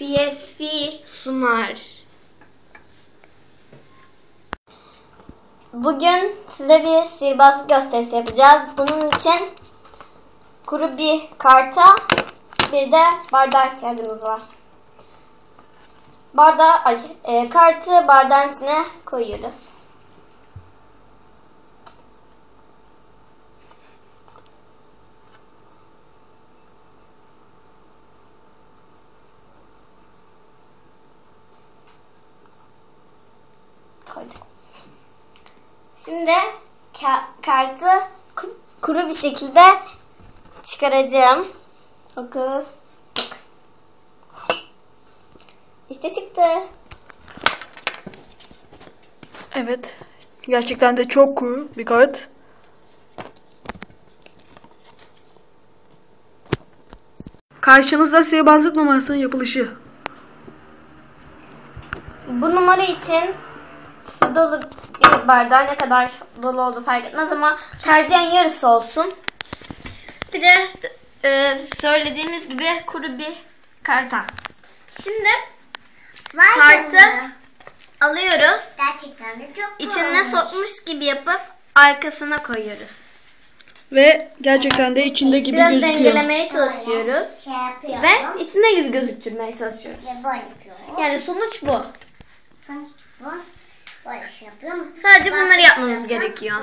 FSF sunar. Bugün size bir sihirbazlık gösterisi yapacağız. Bunun için kuru bir karta bir de bardağa ihtiyacımız var. Bardağı, ay, e, kartı bardağın içine koyuyoruz. Koyduk. Şimdi ka- kartı ku- kuru bir şekilde çıkaracağım. Dokuz. dokuz. İşte çıktı. Evet. Gerçekten de çok cool bir kağıt. Karşınızda sihirbazlık numarasının yapılışı. Bu numara için dolu bir bardağı ne kadar dolu oldu fark etmez ama tercihen yarısı olsun. Bir de e, söylediğimiz gibi kuru bir karton. Şimdi Vay kartı canına. alıyoruz. Gerçekten de çok İçine sokmuş gibi yapıp arkasına koyuyoruz. Ve gerçekten de içinde gibi Biraz gözüküyor. dengelemeye çalışıyoruz. Şey yapıyorum. Ve içinde gibi gözüktürmeye çalışıyoruz. Ve böyle yapıyorum. Yani sonuç bu. Sonuç bu. Sadece bunları yapmamız gerekiyor.